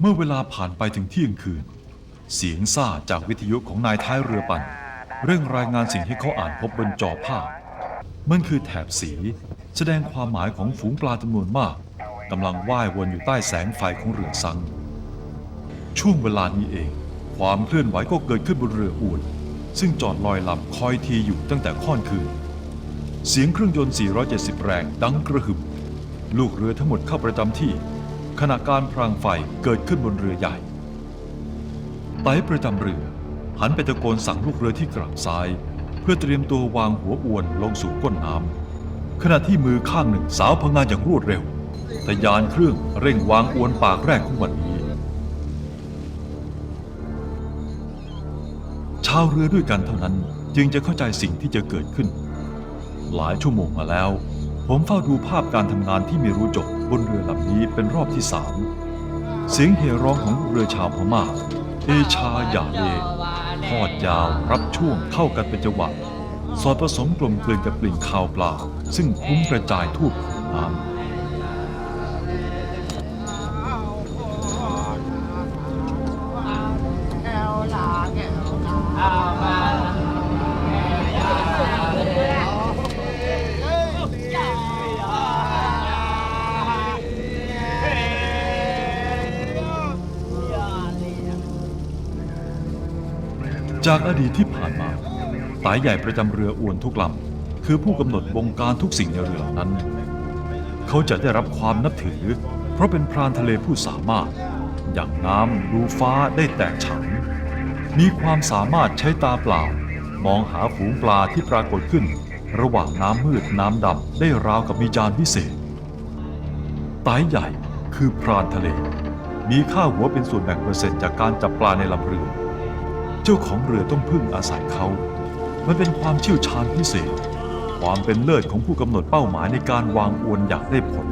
เมื่อเวลาผ่านไปถึงเที่ยงคืน เสียงซ่าจากวิทยุของนายท้ายเรือปั่น เร่งรายงานสิ่งที่เขาอ่านพบบนจอภาพ มันคือแถบสี แสดงความหมายของฝูงปลาจำนวนมากกำลังว่ายวนอยู่ใต้แสงไฟของเรือซัง ช่วงเวลานี้เอง ความเคลื่อนไหวก็เกิดขึ้นบนเรืออูนซึ่งจอดลอยลำคอยทีอยู่ตั้งแต่ค่อนคืน เสียงเครื่องยนต์ 470 แรงดังกระหึ่ม ลูกเรือทั้งหมดเข้าประจำที่ ขณะการพรางไฟเกิดขึ้นบนเรือใหญ่ ไต้ประจำเรือ หันไปตะโกนสั่งลูกเรือที่กลับซ้าย เพื่อเตรียมตัววางหัวอวนลงสู่ก้นน้ำขณะที่มือข้างหนึ่งสาวพงานอย่างรวดเร็วแต่ยานเครื่องเร่งวางอวนปากแรกของวันนี้ ชาวเรือด้วยกันเท่านั้นจึงจะเข้าใจสิ่งที่จะเกิดขึ้น หลายชั่วโมงมาแล้ว ผมเฝ้าดูภาพการทำงานที่ไม่รู้จบ บนเรือลำนี้เป็นรอบที่สามเสียงเฮร้องของเรือชาวพม่าเอชาหยาเลทอดยาวรับช่วงเข้ากันเป็นจังหวะสอดผสมกลมกลืนกับกลิ่นคาวปลาซึ่งคุ้มกระจายทั่วผืนน้ำ จากอดีตที่ผ่านมา ตายใหญ่ประจำเรืออวนทุกลำคือผู้กำหนดวงการทุกสิ่งในเรือนั้น เขาจะได้รับความนับถือ เพราะเป็นพรานทะเลผู้สามารถ อย่างน้ำดูฟ้าได้แตกฉานมีความสามารถใช้ตาเปล่า มองหาฝูงปลาที่ปรากฏขึ้น ระหว่างน้ำมืดน้ำดำได้ราวกับมีจานพิเศษตายใหญ่คือพรานทะเล มีค่าหัวเป็นส่วนแบ่งเปอร์เซ็นต์จากการจับปลาในลำเรือ เจ้าของเรือต้องพึ่งอาศัยเขา มันเป็นความเชี่ยวชาญพิเศษ ความเป็นเลิศของผู้กำหนดเป้าหมายในการวางอวนอยางได้ผล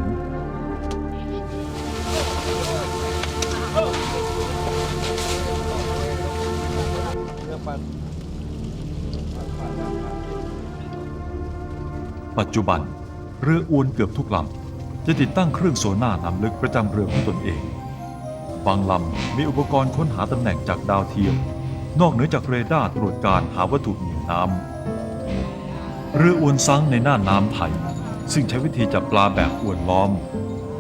ปัจจุบัน เรืออวนเกือบทุกลำจะติดตั้งเครื่องโซน่านำลึกประจำเรือของตนเอง บางลำมีอุปกรณ์ค้นหาตำแหน่งจากดาวเทียม นอกเหนือจากเรดาร์ตรวจการหาวัตถุเหนือน้ำเรืออวนซังในน่านน้ำไทย ซึ่งใช้วิธีจับปลาแบบอวนล้อม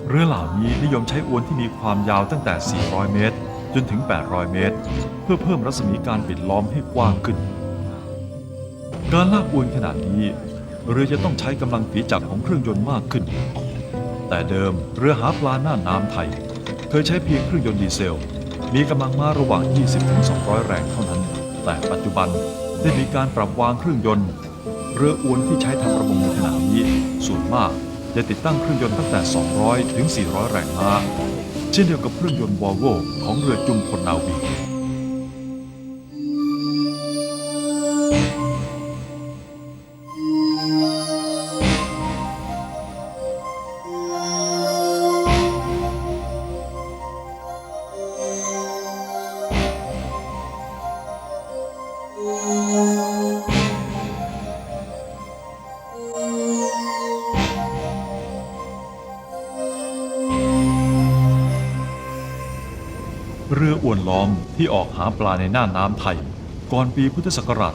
เรือเหล่านี้นิยมใช้อวนที่มีความยาวตั้งแต่ 400 เมตร จนถึง 800 เมตร เพื่อเพิ่มรัศมีการปิดล้อมให้กว้างขึ้น การลากอวนขนาดนี้ เรือจะต้องใช้กำลังฝีจักรของเครื่องยนต์มากขึ้น แต่เดิมเรือหาปลาหน้าน้ำไทย เคยใช้เพียงเครื่องยนต์ดีเซล มีกำลังม้าระหว่าง 20-200 แรงเท่านั้น แต่ปัจจุบันได้มีการปรับวางเครื่องยนต์ เรืออวนที่ใช้ทำประมงในขณะนี้ ส่วนมากจะติดตั้งเครื่องยนต์ตั้งแต่ 200 ถึง 400 แรงม้า เช่นเดียวกับเครื่องยนต์วอลโวของเรือจุมพลนาวี วนล้อมที่ออกหาปลาในหน่านน้ำไทย ก่อนปีพุทธศักราช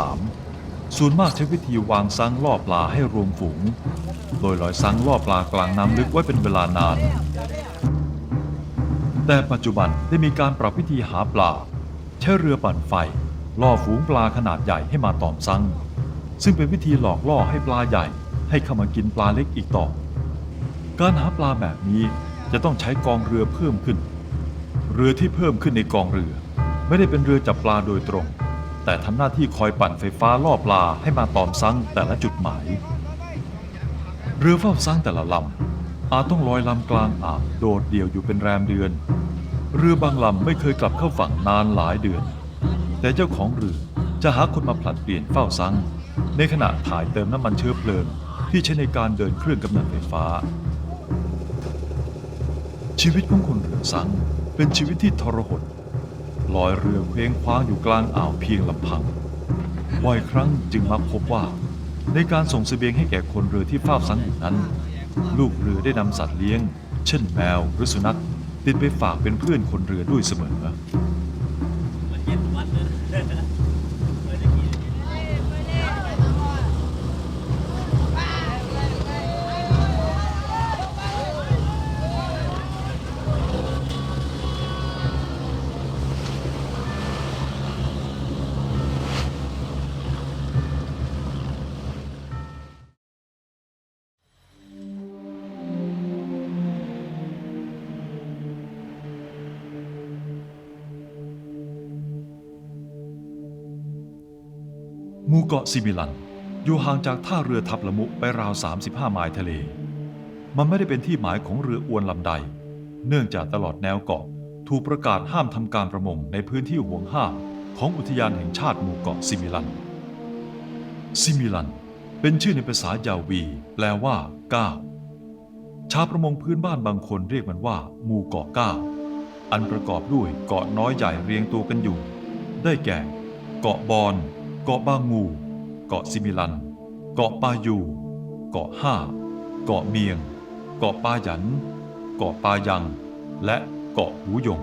2503 ส่วนมากใช้วิธีวางซังล่อปลาให้รวมฝูง โดยลอยซังล่อปลากลางน้ำลึกไว้เป็นเวลานาน แต่ปัจจุบันได้มีการปรับวิธีหาปลา ใช้เรือปั่นไฟ ล่อฝูงปลาขนาดใหญ่ให้มาตอมซัง ซึ่งเป็นวิธีหลอกล่อให้ปลาใหญ่ ให้เข้ามากินปลาเล็กอีกต่อ การหาปลาแบบนี้จะต้องใช้กองเรือเพิ่มขึ้น เรือที่เพิ่มขึ้นในกองเรือ ไม่ได้เป็นเรือจับปลาโดยตรง แต่ทำหน้าที่คอยปั่นไฟฟ้าล่อปลาให้มาตอมซังแต่ละจุดหมาย เรือเฝ้าซังแต่ละลำอาจต้องลอยลำกลางอ่าวโดดเดี่ยวอยู่เป็นแรมเดือน เรือบางลำไม่เคยกลับเข้าฝั่งนานหลายเดือน แต่เจ้าของเรือจะหาคนมาผลัดเปลี่ยนเฝ้าซังในขณะถ่ายเติมน้ำมันเชื้อเพลิงที่ใช้ในการเดินเครื่องกำเนิดไฟฟ้า ชีวิตของคนเรือซัง เป็นชีวิตที่ทรหดลอยเรือเคว้งคว้างอยู่กลางอ่าวเพียงลำพังบ่อยครั้งจึงมักพบว่า ในการส่งเสบียงให้แก่คนเรือที่เฝ้าสังอยู่นั้น ลูกเรือได้นำสัตว์เลี้ยง เช่นแมวหรือสุนัขติดไปฝากเป็นเพื่อนคนเรือด้วยเสมอ หมู่เกาะซิมิลัน อยู่ห่างจากท่าเรือทับละมุไปราว 35 ไมล์ทะเล มันไม่ได้เป็นที่หมายของเรืออวนลำใด เนื่องจากตลอดแนวเกาะถูกประกาศห้ามทำการประมงในพื้นที่ห่วงห้ามของอุทยานแห่งชาติหมู่เกาะซิมิลัน ซิมิลัน เป็นชื่อในภาษายาวี แปลว่าก้าวชาวประมงพื้นบ้านบางคนเรียกมันว่าหมู่เกาะก้าวอันประกอบด้วยเกาะน้อยใหญ่เรียงตัวกันอยู่ ได้แก่ เกาะบอน เกาะบางงู เกาะซิมิลัน เกาะปายู เกาะห้า เกาะเมียง เกาะปาหยัน เกาะปายัง และเกาะหูยง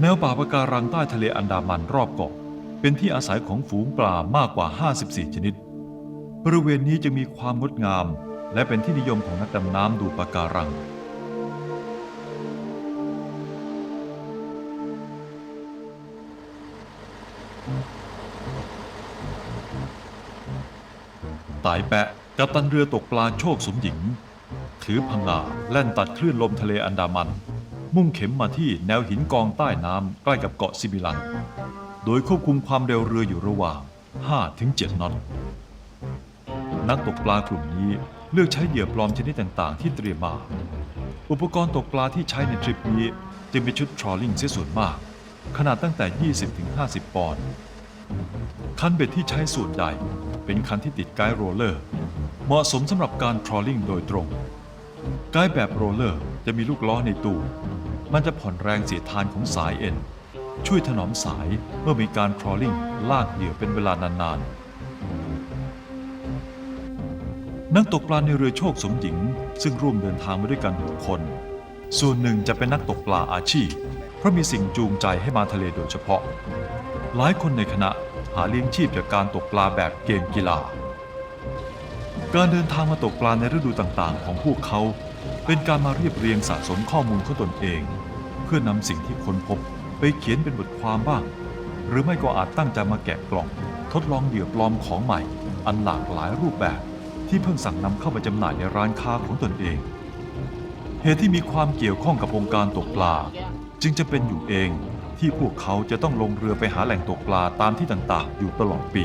แนวป่าปะการังใต้ทะเลอันดามันรอบเกาะ เป็นที่อาศัยของฝูงปลามากกว่า 54 ชนิด บริเวณนี้จะมีความงดงาม และเป็นที่นิยมของนักดำน้ำดูปะการัง ตายแปะกัปตันเรือตกปลาโชคสมหญิง ถือพังงาแล่นตัดคลื่นลมทะเลอันดามัน มุ่งเข็มมาที่แนวหินกองใต้น้ำใกล้กับเกาะซิมิลัน โดยควบคุมความเร็วเรืออยู่ระหว่าง 5-7 นอตนักตกปลากลุ่มนี้เลือกใช้เหยื่อปลอมชนิดต่างๆ ที่เตรียมมา อุปกรณ์ตกปลาที่ใช้ในทริปนี้ จึงเป็นชุดทรอลลิงเสียส่วนมาก ขนาดตั้งแต่ 20-50 ปอนด์ คันเบ็ดที่ใช้ส่วนใหญ่เป็นคันที่ติดไกด์โรลเลอร์ เหมาะสมสำหรับการทรอลลิงโดยตรง ไกด์แบบโรลเลอร์จะมีลูกล้อในตู้มันจะผ่อนแรงเสียดทานของสายเอ็น ช่วยถนอมสายเมื่อมีการทรอลลิงลากเหยื่อเป็นเวลานานๆนักตกปลาในเรือโชคสมหญิง ซึ่งร่วมเดินทางมาด้วยกันหกคน ส่วนหนึ่งจะเป็นนักตกปลาอาชีพ เพราะมีสิ่งจูงใจให้มาทะเลโดยเฉพาะ หลายคนในคณะหาเลี้ยงชีพจากการตกปลาแบบเกมกีฬา การเดินทางมาตกปลาในฤดูต่างๆ ของพวกเขา เป็นการมาเรียบเรียงสะสมข้อมูลของตนเอง เพื่อนำสิ่งที่ค้นพบไปเขียนเป็นบทความบ้าง หรือไม่ก็อาจตั้งใจมาแกะกล่อง ทดลองเหยื่อปลอมของใหม่ อันหลากหลายรูปแบบที่เพิ่งสั่งนำเข้ามาจำหน่ายในร้านค้าของตนเอง เหตุที่มีความเกี่ยวข้องกับวงการตกปลา จึงจะเป็นอยู่เองที่พวกเขาจะต้องลงเรือไปหาแหล่งตกปลาตามที่ต่างๆ อยู่ตลอดปี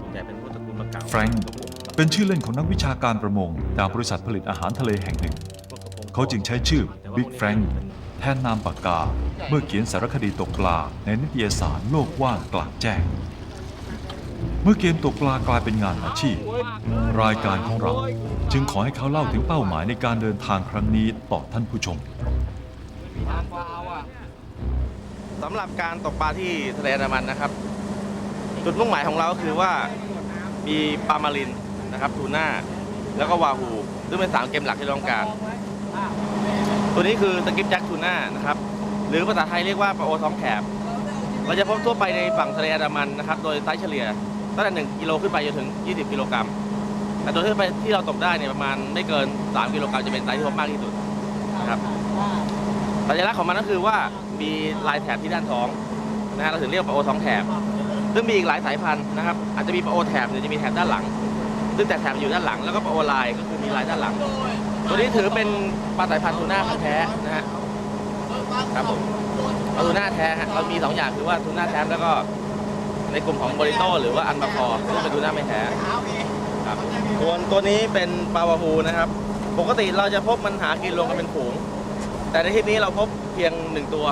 ส่วนใหญ่เป็นพวกตระกูลปลาเก๋าแฟรงค์ เป็นชื่อเล่นของนักวิชาการประมงจากบริษัทผลิตอาหารทะเลแห่งหนึ่ง พวกกระพงเขาจึงใช้ชื่อ Big Frank แทนนามปากกา เมื่อเขียนสารคดีตกปลาในนิตยสารโลกว่างกลางแจ้ง เมื่อเกมตกปลากลายเป็นงานอาชีพ รายการของเรา จึงขอให้เขาเล่าถึงเป้าหมายในการเดินทางครั้งนี้ต่อท่านผู้ชม สำหรับการตกปลาที่ทะเลอันดามันนะครับ จุดมุ่งหมายของเราก็คือว่ามีปลามารินนะครับทูน่าแล้วก็วาฮูซึ่งเป็นสามเกมหลักที่ต้องการ ตัวนี้คือสกิปแจ็คทูน่านะครับหรือภาษาไทยเรียกว่าปลาโอท้องแถบเราจะพบทั่วไปในฝั่งทะเลอันดามันนะครับ โดยไซส์เฉลี่ย ตั้งแต่1กิโลขึ้นไปจนถึง 20 กิโลกรัม แต่ตัวที่ไปที่เราตกได้เนี่ยประมาณไม่เกิน 3 กิโลกรัมจะเป็นไซส์ที่พบมากที่สุดนะครับสัญลักษณ์ของมันก็คือว่ามีลายแถบที่ด้านท้องนะฮะเราถึงเรียกปลาโอท้องแถบ ซึ่งมีอีกหลายสายพันธุ์นะครับ อาจจะมีปลาโอแถบเนี่ยจะมีแถบด้านหลัง ซึ่งแต่แถบอยู่ด้านหลังแล้วก็ปลาโอลายก็คือมีลายด้านหลัง ตัวนี้ถือเป็นปลาสายพันธุ์ทูน่าแท้นะฮะครับผมปลาทูน่าแท้เรามีสองอย่างคือว่าทูน่าแท้แล้วก็ ในกลุ่มของบริโตหรือว่าอันมาคอซึ่งเป็นทูน่าไม่แท้ครับส่วนตัวนี้เป็นปลาวาฮูนะครับ ปกติเราจะพบมันหากินรวมกันเป็นฝูง แต่ในที่นี้เราพบเพียงหนึ่งตัว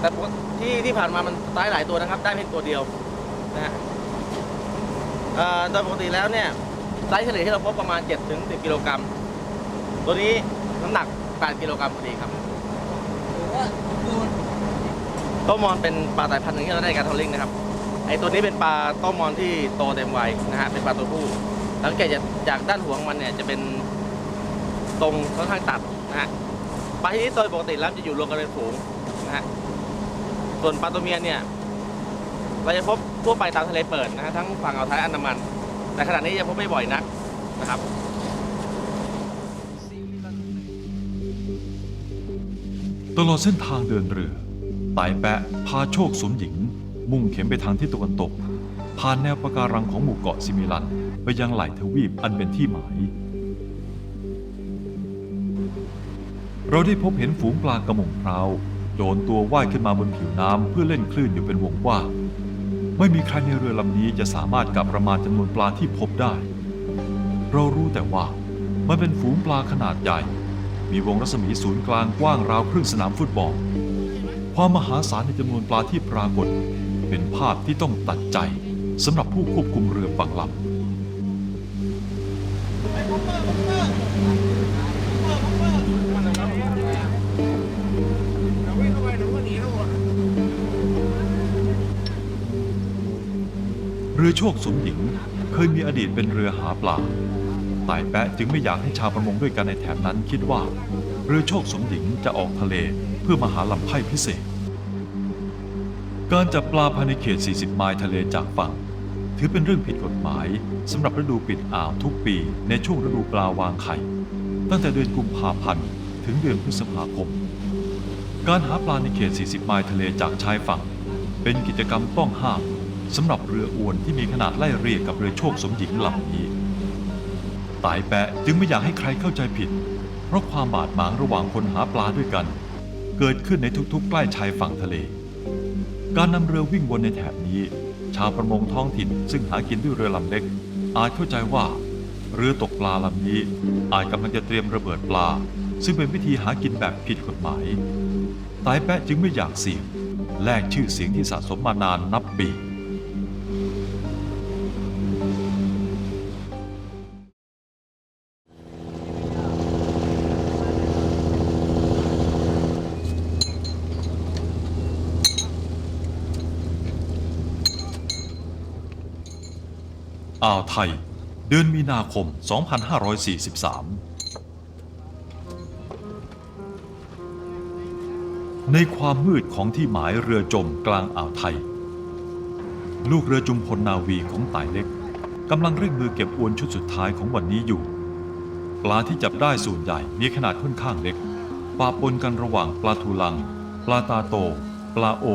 แต่ปกที่ที่ผ่านมามันตายหลายตัวนะครับ ได้เพียงตัวเดียวนะฮะเอ่อโดยปกติแล้วเนี่ยไซส์เฉลี่ยที่เราพบประมาณ7ถึง10กิโลกรัมตัวนี้น้ำหนัก 8 กิโลกรัมพอดีครับโตมอนเป็นปลาสายพันธุ์หนึ่งที่เราได้ในการทอลลิงนะครับ ไอตัวนี้เป็นปลาต้มอนที่โตเต็มวัยนะฮะเป็นปลาตัวผู้สังเกตจากจากด้านหัวของมันเนี่ยจะเป็นตรงค่อนข้างตัดนะฮะปลาที่นี้โดยปกติแล้วจะอยู่รวมกันเป็นฝูงนะฮะส่วนปลาตัวเมียเนี่ยเราจะพบทั่วไปตามทะเลเปิดนะฮะทั้งฝั่งอ่าวไทยอันดามัน แต่ขณะนี้ยังพบไม่บ่อยนักนะครับตลอดเส้นทางเดินเรือไต่แปะพาโชคสมหญิง มุ่งเข็มไปทางทิศตะวันตก ผ่านแนวปะการังของหมู่เกาะซิมิลัน ไปยังไหล่ทวีปอันเป็นที่หมาย เราได้พบเห็นฝูงปลากระมงพราวโดนตัวว่ายขึ้นมาบนผิวน้ำเพื่อเล่นคลื่นอยู่เป็นวงกว้างไม่มีใครในเรือลำนี้จะสามารถกับประมาณจำนวนปลาที่พบได้ เรารู้แต่ว่ามันเป็นฝูงปลาขนาดใหญ่ มีวงรัศมีศูนย์กลางกว้างราวครึ่งสนามฟุตบอล ความมหาศาลในจำนวนปลาที่ปรากฏ เป็นภาพที่ต้องตัดใจสำหรับผู้ควบคุมเรือฝั่งลำเรือโชคสมหญิงเคยมีอดีตเป็นเรือหาปลาตายแปะจึงไม่อยากให้ชาวประมงด้วยกันในแถบนั้นคิดว่า เรือโชคสมหญิงจะออกทะเลเพื่อมาหาลำไพ่พิเศษ การจับปลาภายในเขต 40 ไมล์ทะเลจากฝั่ง ถือเป็นเรื่องผิดกฎหมายสำหรับฤดูปิดอ่าวทุกปีในช่วงฤดูปลาวางไข่ ตั้งแต่เดือนกุมภาพันธ์ถึงเดือนพฤษภาคม การหาปลาในเขต 40 ไมล์ทะเลจากชายฝั่ง เป็นกิจกรรมต้องห้ามสำหรับเรืออวนที่มีขนาดไล่เรียกกับเรือโชคสมหญิงลำนี้ตายแปะจึงไม่อยากให้ใครเข้าใจผิด เพราะความบาดหมางระหว่างคนหาปลาด้วยกัน เกิดขึ้นในทุกๆ ใกล้ชายฝั่งทะเล การนำเรือวิ่งวนในแถบนี้ ชาวประมงท้องถิ่นซึ่งหากินด้วยเรือลำเล็ก อาจเข้าใจว่า เรือตกปลาลำนี้ อาจกำลังจะเตรียมระเบิดปลา ซึ่งเป็นวิธีหากินแบบผิดกฎหมายตายแปะจึงไม่อยากเสี่ยงแลกชื่อเสียงที่สะสมมานานนับปีาวไทย เดือนมีนาคม 2543 ในความมืดของที่หมายเรือจมกลางอ่าวไทย ลูกเรือจุมพลนาวีของต่ายเล็กกำลังเร่งมือเก็บอวนชุดสุดท้ายของวันนี้อยู่ ปลาที่จับได้ส่วนใหญ่มีขนาดค่อนข้างเล็กปะปนกันระหว่างปลาทูลัง ปลาตาโต ปลาโอ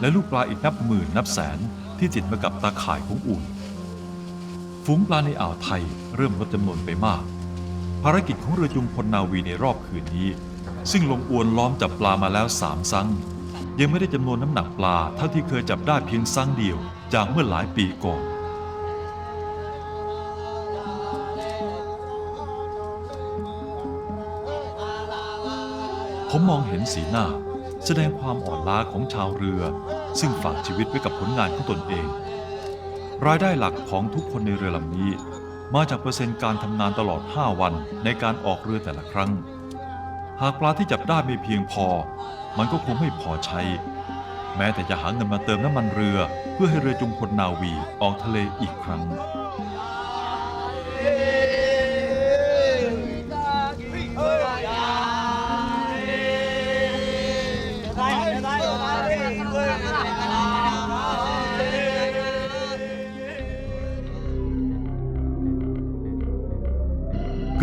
และลูกปลาอีกนับหมื่นนับแสนที่ติดมากับตาข่ายของอุ่น ฝูงปลาในอ่าวไทยเริ่มลดจำนวนไปมาก ภารกิจของเรือจุมพลนาวีในรอบคืนนี้ ซึ่งลงอวนล้อมจับปลามาแล้วสามซังยังไม่ได้จำนวนน้ำหนักปลาเท่าที่เคยจับได้เพียงซังเดียวจากเมื่อหลายปีก่อนผมมองเห็นสีหน้า แสดงความอ่อนล้าของชาวเรือ ซึ่งฝากชีวิตไว้กับผลงานของตนเอง รายได้หลักของทุกคนในเรือลำนี้ มาจากเปอร์เซ็นต์การทำงานตลอด 5 วันในการออกเรือแต่ละครั้ง หากปลาที่จับได้ไม่เพียงพอ มันก็คงไม่พอใช้ แม้แต่จะหาเงินมาเติมน้ำมันเรือ เพื่อให้เรือจุงพลนาวีออกทะเลอีกครั้ง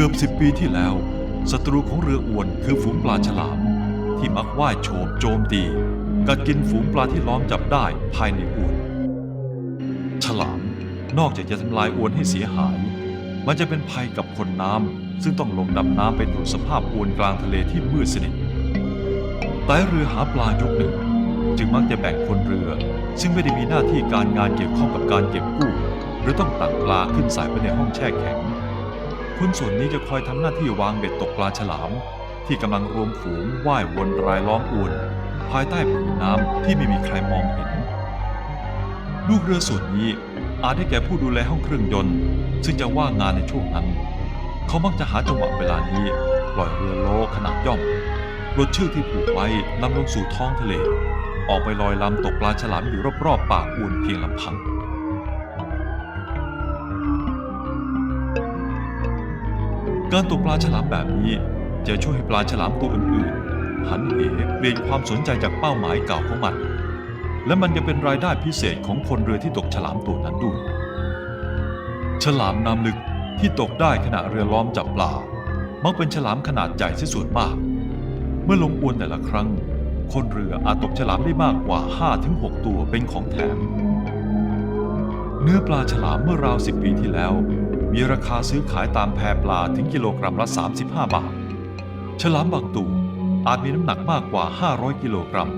กือบสิบปีที่แล้วศัตรูของเรืออวนคือฝูงปลาฉลาม ที่มักว่ายโฉบโจมตี กัดกินฝูงปลาที่ล้อมจับได้ภายในอวน ฉลามนอกจากจะทำลายอวนให้เสียหาย มันจะเป็นภัยกับคนน้ำซึ่งต้องลงดำน้ำไปตรวจสภาพอวนกลางทะเลที่มืดสนิทไต้เรือหาปลายุคหนึ่ง จึงมักจะแบ่งคนเรือ ซึ่งไม่ได้มีหน้าที่การงานเกี่ยวข้องกับการเก็บกู้ หรือต้องตักปลาขึ้นสายไปในห้องแช่แข็ง คนส่วนนี้จะคอยทำหน้าที่วางเบ็ดตกปลาฉลาม ที่กำลังรวมฝูงว่ายวนรายล้อมอวน ภายใต้ผืนน้ำที่ไม่มีใครมองเห็น ลูกเรือส่วนนี้อาจได้แก่ผู้ดูแลห้องเครื่องยนต์ ซึ่งจะว่างงานในช่วงนั้น เขามักจะหาจังหวะเวลานี้ปล่อยเรือโลขนาดย่อมลดเชือกที่ผูกไว้นำลงสู่ท้องทะเล ออกไปลอยลำตกปลาฉลามอยู่รอบๆปากอวนเพียงลำพัง การตกปลาฉลามแบบนี้จะช่วยให้ปลาฉลามตัวอื่นๆ หันเหเปลี่ยนความสนใจจากเป้าหมายเก่าของมัน และมันยังเป็นรายได้พิเศษของคนเรือที่ตกฉลามตัวนั้นด้วย ฉลามน้ำลึกที่ตกได้ขณะเรือล้อมจับปลา มักเป็นฉลามขนาดใหญ่ที่สุดมาก เมื่อลงอวนแต่ละครั้ง คนเรืออาจตกฉลามได้มากกว่า 5-6 ตัวเป็นของแถม เนื้อปลาฉลามเมื่อราว10ปีที่แล้ว มีราคาซื้อขายตามแพปลาถึงกิโลกรัมละ 35 บาท ฉลามบางตัวอาจมีน้ำหนักมากกว่า 500 กิโลกรัม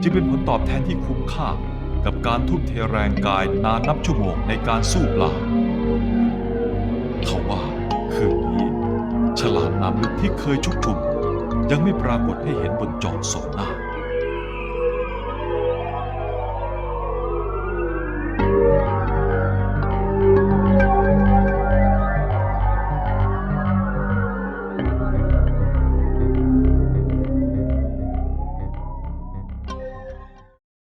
จึงเป็นผลตอบแทนที่คุ้มค่ากับการทุ่มเทแรงกายนานนับชั่วโมงในการสู้ปลาเทว่าคืนนี้ ฉลามน้ำลึกที่เคยชุกชุมยังไม่ปรากฏให้เห็นบนจอโซน่า